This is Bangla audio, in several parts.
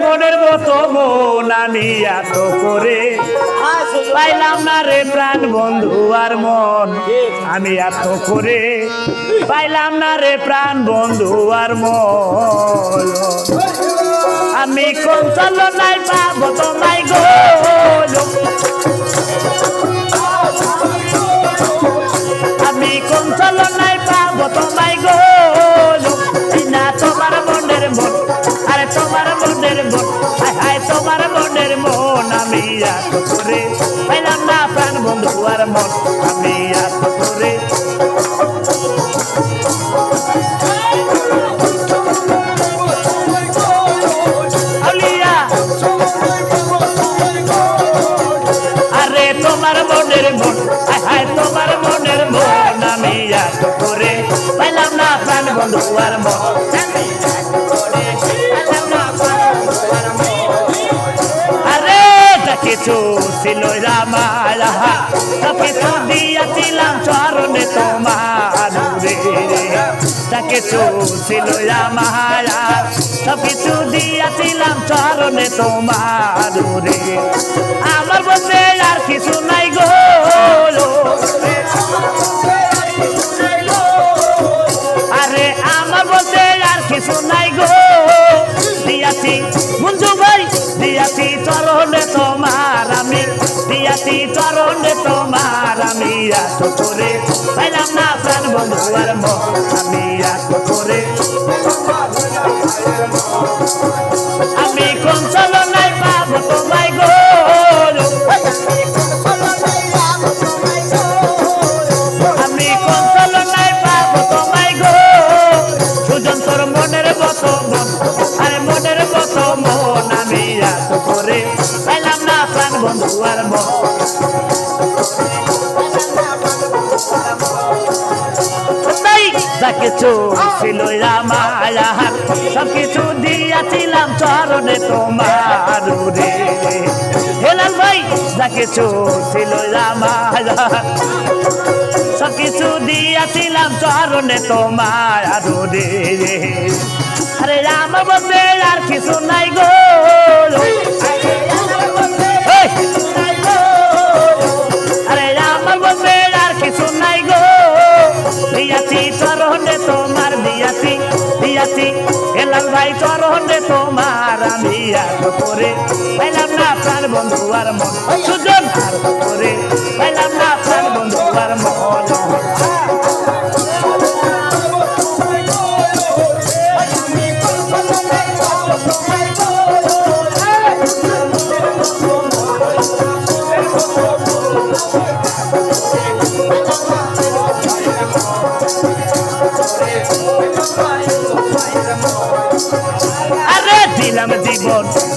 মনের মতো মন আমি এত করে। পাইলাম না রে প্রাণ বন্ধু আর মন, আমি এত করে। পাইলাম না রে প্রাণ বন্ধু আর মন। আমি কোন চলো নাই পাবো তোমায় গো। মনের মন হায় তোমার মনের মন আমি এত করে পাইলাম না প্রাণ বন্ধু আর মন আমি এত করে। তোমার মনের মন হায় তোমার মনের মন আমি এত করে পাইলাম না প্রাণ বন্ধু আর মন ছিল রামায়া তা কিছু দিয়াছিলাম চরণে তোমার যা কিছু ছিল রামায়া সব কিছু দিয়াছিলাম চরণে তোমার আমার বলতে আর কিছু নাই গো এত করে পাইলাম না প্রাণ বন্ধু আর আমি এত কিছু ছিল আমার সব কিছু দিয়াছিলাম চরণে তোমার রে হেলাল ভাই, যা কিছু ছিল আমার সব কিছু দিয়াছিলাম চরণে তোমার রে আরে রাম বলতে আর কিছু নাই গো। এলাল ভাই চরণে তোমার আমি এত করে পাইলাম না প্রাণ বন্ধু আর মন। সুজন আর করে। পাইলাম না প্রাণ বন্ধু আর মন।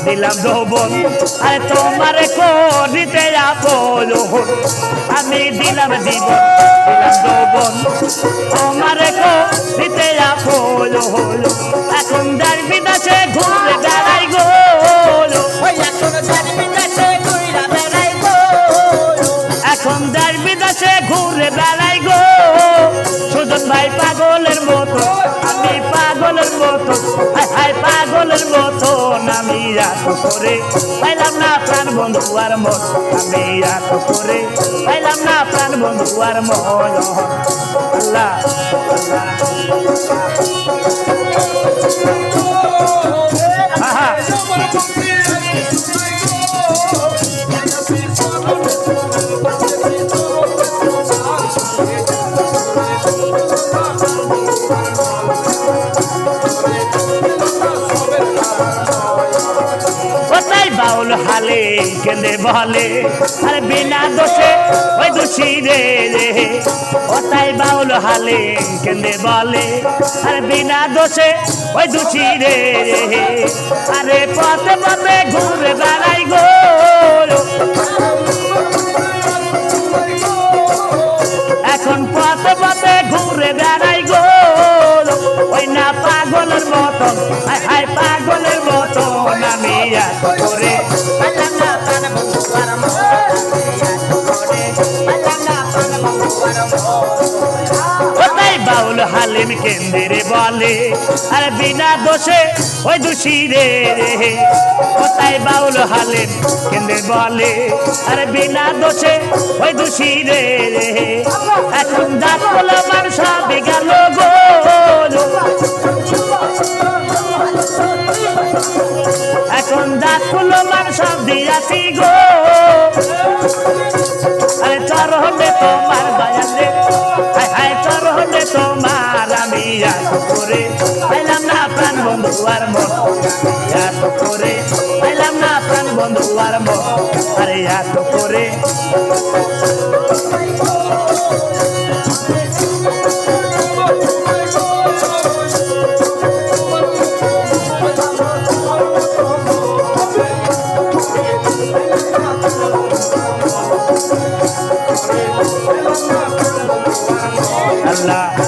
দিলাম যৌবন। আরে তোমার করিতে আপন আমি দিলাম জীবন, দিলাম যৌবন। তোমার করিতে আপন এখন যার বিদাসে ঘুরে বেড়াই গো। এখন যার বিদাসে ঘুরে বেড়াই গো। সুজন ভাই পাগলের মতো, আমি পাগলের মতো। হায় হায় পাগলের মতো আমি এত করে। পাইলাম না প্রাণ বন্ধু আর মন আমি এত করে। পাইলাম না প্রাণ বন্ধু আর মন। আল্লাহ। বাউল হালে কেঁদে বলে, আরে বিনা দোষে ওই দোষী রে রে। কোথায় বাউল হালে কেঁদে বলে, আরে বিনা দোষে ওই দোষী রে রে। আরে পথে পথে ঘুরে বেড়াই গো। এখন পথে পথে ঘুরে বেড়াই গো। ওই না পাগলের মতন কেন্দ্রে বলে, আর বিনা দোষে ওই দোষী রে। রে কোথায় বাউল হালেন কেন্দ্রে বলে, আরে বিনা দোষে ওই দোষী রে। রে এখন দাঁত হলো মানুষ গেল গো। হায় চরণে তোমার আমি এত করে। পাইলাম না প্রাণ বন্ধু আর মন। এত করে। পাইলাম না প্রাণ বন্ধু আর মন। আরে এত করে। Thank you. slide.